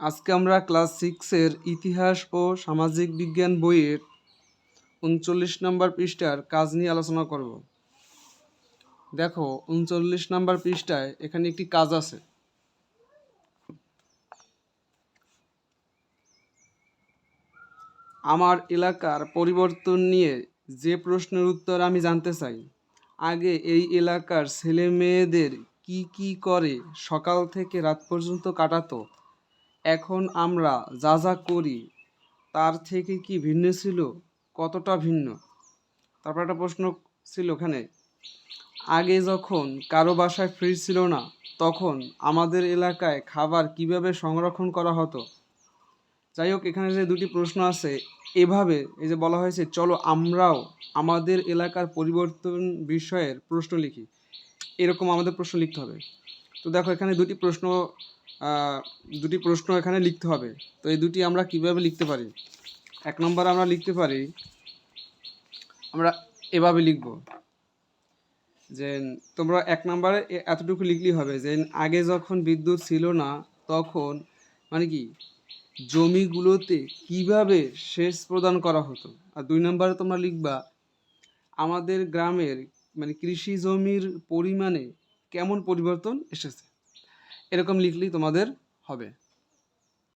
আজকে আমরা ক্লাস সিক্সের ইতিহাস ও সামাজিক বিজ্ঞান বইয়ের উনচল্লিশ নম্বর পৃষ্ঠার কাজ নিয়ে আলোচনা করব। দেখো, উনচল্লিশ নম্বর পৃষ্ঠায় এখানে একটি কাজ আছে। আমার এলাকার পরিবর্তন নিয়ে যে প্রশ্নের উত্তর আমি জানতে চাই, আগে এই এলাকার ছেলে মেয়েদের কি কি করে সকাল থেকে রাত পর্যন্ত কাটাতো? এখন আমরা যা যা করি, তার থেকে কি ভিন্ন ছিল? কতটা ভিন্ন? তারপর একটা প্রশ্ন ছিল ওখানে। আগে যখন কারও বাসায় ফ্রিজ ছিল না, তখন আমাদের এলাকায় খাবার কীভাবে সংরক্ষণ করা হতো? যাই হোক, এখানে যে দুটি প্রশ্ন আছে, এভাবে এই যে বলা হয়েছে, চলো আমরাও আমাদের এলাকার পরিবর্তন বিষয়ের প্রশ্ন লিখি। এরকম আমাদের প্রশ্ন লিখতে হবে। তো দেখো এখানে দুটি প্রশ্ন দুটি প্রশ্ন এখানে লিখতে হবে। তো এই দুটি আমরা কীভাবে লিখতে পারি? এক নম্বর আমরা লিখতে পারি, আমরা এভাবে লিখব যে তোমরা এক নম্বরে এতটুকু লিখলেই হবে যে আগে যখন বিদ্যুৎ ছিল না, তখন মানে কি, জমিগুলোতে কীভাবে সেচ প্রদান করা হতো? আর দুই নম্বরে তোমরা লিখবা, আমাদের গ্রামের মানে কৃষি জমির পরিমাণে কেমন পরিবর্তন এসেছে? এরকম লিখলেই তোমাদের হবে।